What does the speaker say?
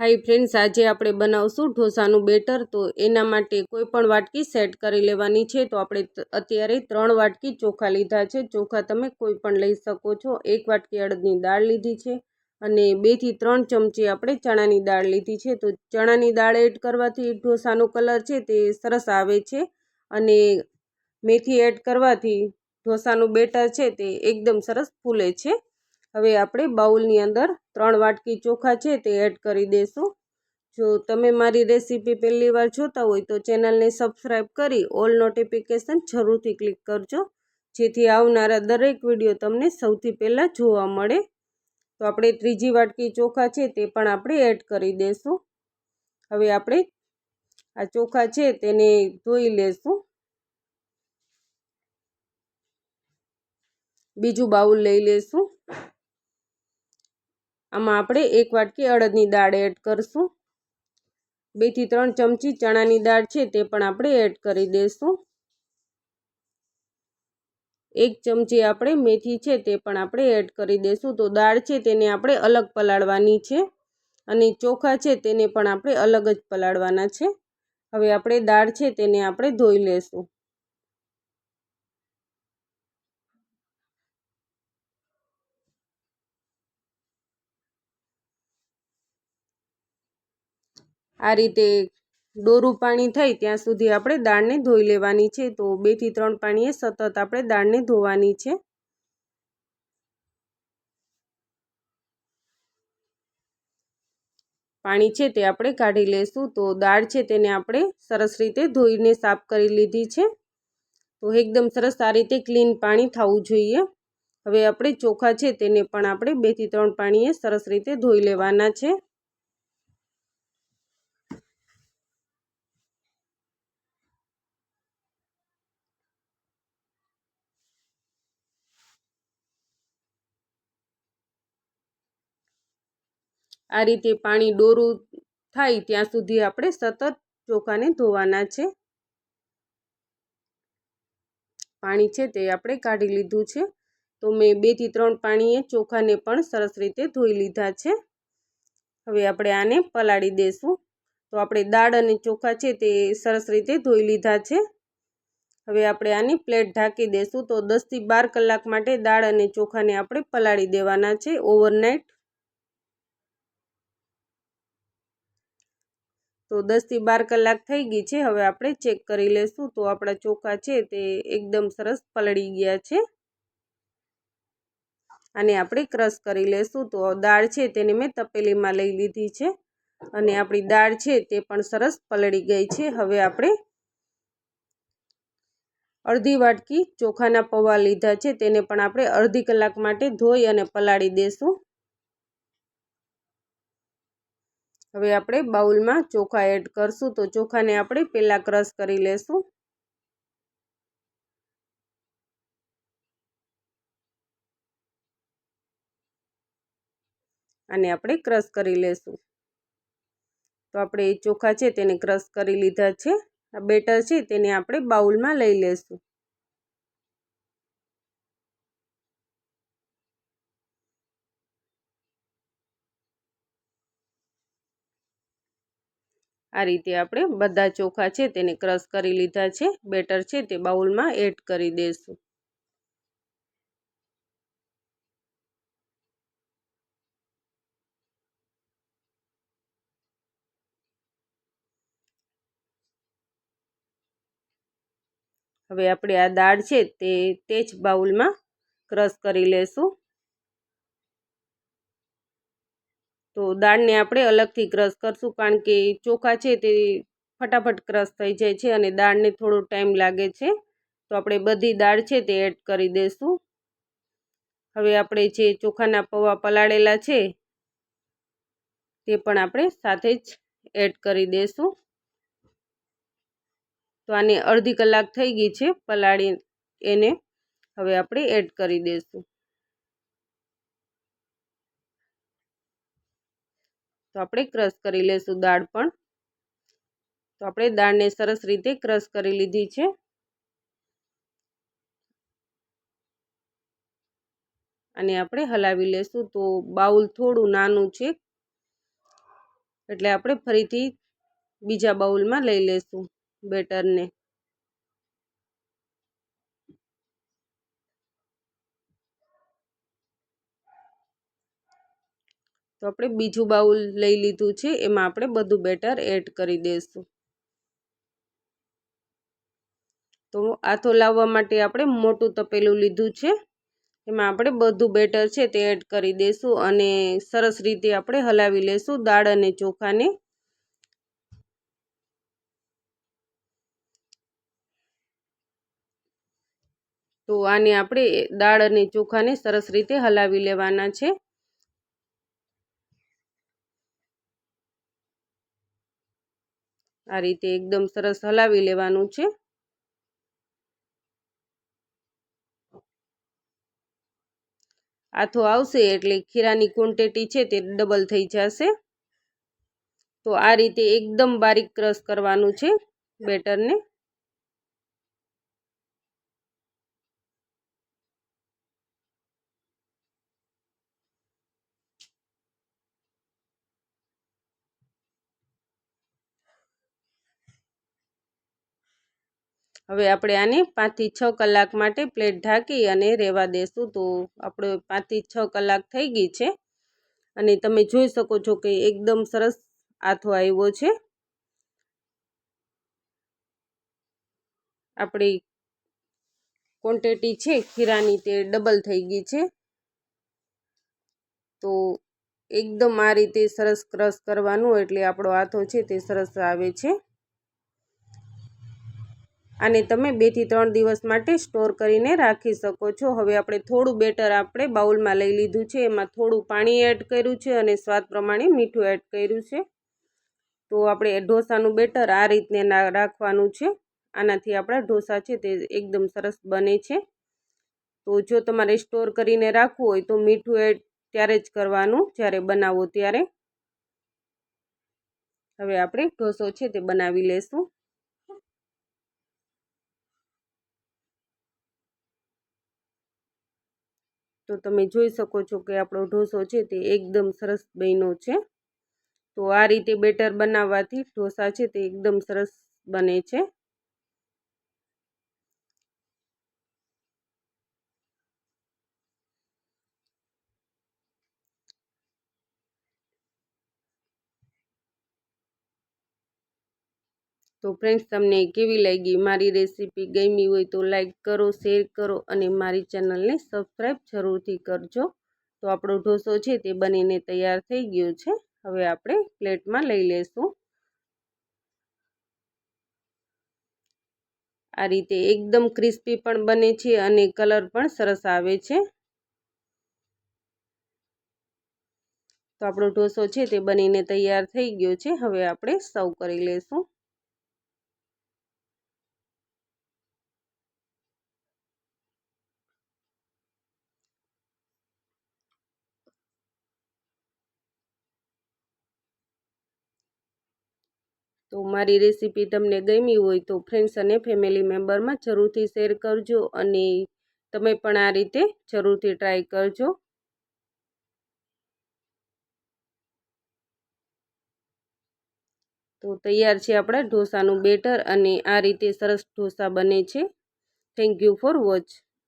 High friends, આજે આપણે બનાવશું ઢોસાનું બેટર. તો એના માટે કોઈ પણ વાટકી સેટ કરી લેવાની છે. તો આપણે અત્યારે ત્રણ વાટકી ચોખા લીધા છે. ચોખા તમે કોઈ પણ લઈ શકો છો. એક વાટકી અડદની દાળ લીધી છે અને બેથી ત્રણ ચમચી આપણે ચણાની દાળ લીધી છે. તો ચણાની દાળ એડ કરવાથી ઢોસાનો કલર છે તે સરસ આવે છે અને મેથી એડ કરવાથી ઢોસાનું બેટર છે તે એકદમ સરસ ફૂલે છે. હવે આપણે બાઉલની અંદર ત્રણ વાટકી ચોખા છે તે એડ કરી દઈશું જો તમે મારી રેસીપી પહેલી વાર જોતા હોય તો ચેનલને સબસ્ક્રાઈબ કરી ઓલ નોટિફિકેશન જરૂરથી ક્લિક કરજો, જેથી આવનારા દરેક વીડિયો તમને સૌથી પહેલાં જોવા મળે. તો આપણે ત્રીજી વાટકી ચોખા છે તે પણ આપણે એડ કરી દઈશું હવે આપણે આ ચોખા છે તેને ધોઈ લેશું. બીજું બાઉલ લઈ લેશું. આમાં આપણે એક વાટકી અડદની દાળ એડ કરશું. બેથી ત્રણ ચમચી ચણાની દાળ છે તે પણ આપણે એડ કરી દઈશું એક ચમચી આપણે મેથી છે તે પણ આપણે એડ કરી દઈશું તો દાળ છે તેને આપણે અલગ પલાળવાની છે અને ચોખા છે તેને પણ આપણે અલગ જ પલાળવાના છે. હવે આપણે દાળ છે તેને આપણે ધોઈ લેશું. આ રીતે ડોરું પાણી થાય ત્યાં સુધી આપણે દાળને ધોઈ લેવાની છે. તો બેથી ત્રણ પાણીએ સતત આપણે દાળને ધોવાની છે. પાણી છે તે આપણે કાઢી લેશું. તો દાળ છે તેને આપણે સરસ રીતે ધોઈને સાફ કરી લીધી છે. તો એકદમ સરસ આ રીતે ક્લીન પાણી થવું જોઈએ. હવે આપણે ચોખા છે તેને પણ આપણે બેથી ત્રણ પાણીએ સરસ રીતે ધોઈ લેવાના છે. આ રીતે પાણી ડોરું થાય ત્યાં સુધી આપણે સતત ચોખાને ધોવાના છે. પાણી છે તે આપણે કાઢી લીધું છે. તો મેં બેથી ત્રણ પાણીએ ચોખાને પણ સરસ રીતે ધોઈ લીધા છે. હવે આપણે આને પલાળી દઈશું તો આપણે દાળ અને ચોખા છે તે સરસ રીતે ધોઈ લીધા છે. હવે આપણે આની પ્લેટ ઢાંકી દઈશું તો દસથી બાર કલાક માટે દાળ અને ચોખાને આપણે પલાળી દેવાના છે ઓવરનાઇટ. તો દસથી બાર કલાક થઈ ગઈ છે. હવે આપણે ચેક કરી લઈશું તો આપણા ચોખા છે તે એકદમ સરસ પલળી ગયા છે. અને આપણે ક્રશ કરી લઈશું તો દાળ છે તેને મેં તપેલીમાં લઈ લીધી છે. અને આપણી દાળ છે તે પણ સરસ પલળી ગઈ છે. હવે આપણે અડધી વાટકી ચોખાના પૌવા લીધા છે. તેને પણ આપણે અડધી કલાક માટે ધોઈ અને પલાળી દઈશું હવે આપણે બાઉલમાં ચોખા એડ કરશું તો ચોખાને આપણે પહેલાં ક્રશ કરી લેશું. અને આપણે ક્રશ કરી લેશું. તો આપણે એ ચોખા છે તેને ક્રશ કરી લીધા છે. આ બેટર છે તેને આપણે બાઉલમાં લઈ લેશું. આ રીતે આપણે બધા ચોખા છે તેને ક્રશ કરી લીધા છે. બેટર છે તે બાઉલમાં એડ કરી દઈશું હવે આપણે આ દાળ છે તે તે જ બાઉલમાં ક્રશ કરી લેશું. તો દાળને આપણે અલગથી ક્રશ કરશું કારણ કે ચોખા છે તે ફટાફટ ક્રશ થઈ જાય છે અને દાળને થોડો ટાઈમ લાગે છે. તો આપણે બધી દાળ છે તે એડ કરી દઈશું હવે આપણે જે ચોખાના પૌવા પલાળેલા છે તે પણ આપણે સાથે જ એડ કરી દઈશું તો આને અડધી કલાક થઈ ગઈ છે પલાળી એને હવે આપણે એડ કરી દઈશું તો આપણે ક્રશ કરી લઈશું દાળ પણ. તો આપણે દાળને સરસ રીતે ક્રશ કરી લીધી છે. અને આપણે હલાવી લેશું તો બાઉલ થોડું નાનું છે. એટલે આપણે ફરીથી બીજા બાઉલમાં લઈ લેશું બેટરને. તો આપણે બીજું બાઉલ લઈ લીધું છે, એમાં આપણે બધું બેટર એડ કરી દઈશું. તો આથો લાવવા માટે આપણે મોટું તપેલું લીધું છે, એમાં આપણે બધું બેટર છે તે એડ કરી દઈશું અને સરસ રીતે આપણે હલાવી લઈશું દાળ અને ચોખાને. તો આને આપણે દાળ અને ચોખાને સરસ રીતે હલાવી લેવાના છે. આ રીતે એકદમ સરસ હલાવી લેવાનું છે. આથો આવશે એટલે ખીરાની ક્વોન્ટિટી છે તે ડબલ થઈ જશે. તો આ રીતે એકદમ બારીક ક્રશ કરવાનું છે બેટરને. હવે આપણે આને પાંચથી છ કલાક માટે પ્લેટ ઢાંકી અને રહેવા દેશું. તો આપણે પાંચથી છ કલાક થઈ ગઈ છે. અને તમે જોઈ શકો છો કે એકદમ સરસ આથો આવ્યો છે. આપણી ક્વોન્ટિટી છે ખીરાની તે ડબલ થઈ ગઈ છે. તો એકદમ આ રીતે સરસ ક્રશ કરવાનું એટલે આપણો આથો છે તે સરસ આવે છે. આને તમે બેથી ત્રણ દિવસ માટે સ્ટોર કરીને રાખી શકો છો. હવે આપણે થોડું બેટર આપણે બાઉલમાં લઈ લીધું છે. એમાં થોડું પાણી એડ કર્યું છે અને સ્વાદ પ્રમાણે મીઠું એડ કર્યું છે. તો આપણે ઢોસાનું બેટર આ રીતને રાખવાનું છે. આનાથી આપણા ઢોસા છે તે એકદમ સરસ બને છે. તો જો તમારે સ્ટોર કરીને રાખવું હોય તો મીઠું એડ ત્યારે જ કરવાનું જ્યારે બનાવો ત્યારે. હવે આપણે ઢોસો છે તે બનાવી લેશું. તો તમે જોઈ શકો છો કે આપણો ઢોસો છે તે એકદમ સરસ બન્યો છે. તો આ રીતે બેટર બનાવવાથી ઢોસા છે તે એકદમ સરસ બને છે. તો ફ્રેન્ડ્સ તમને કેવી લાગી? મારી રેસીપી ગમી હોય તો લાઈક કરો શેર કરો અને મારી ચેનલને સબસ્ક્રાઈબ જરૂરથી કરજો. તો આપણો ઢોસો છે તે બનીને તૈયાર થઈ ગયો છે. હવે આપણે પ્લેટમાં લઈ લેશું. આ રીતે એકદમ ક્રિસ્પી પણ બને છે અને કલર પણ સરસ આવે છે. તો આપણો ઢોસો છે તે બનીને તૈયાર થઈ ગયો છે. હવે આપણે સર્વ કરી લઈશું તો મારી રેસીપી તમને ગમી હોય તો ફ્રેન્ડ્સ અને ફેમિલી મેમ્બરમાં જરૂરથી શેર કરજો અને તમે પણ આ રીતે જરૂરથી ટ્રાય કરજો. તો તૈયાર છે આપણા ઢોસાનું બેટર અને આ રીતે સરસ ઢોસા બને છે. Thank you for watch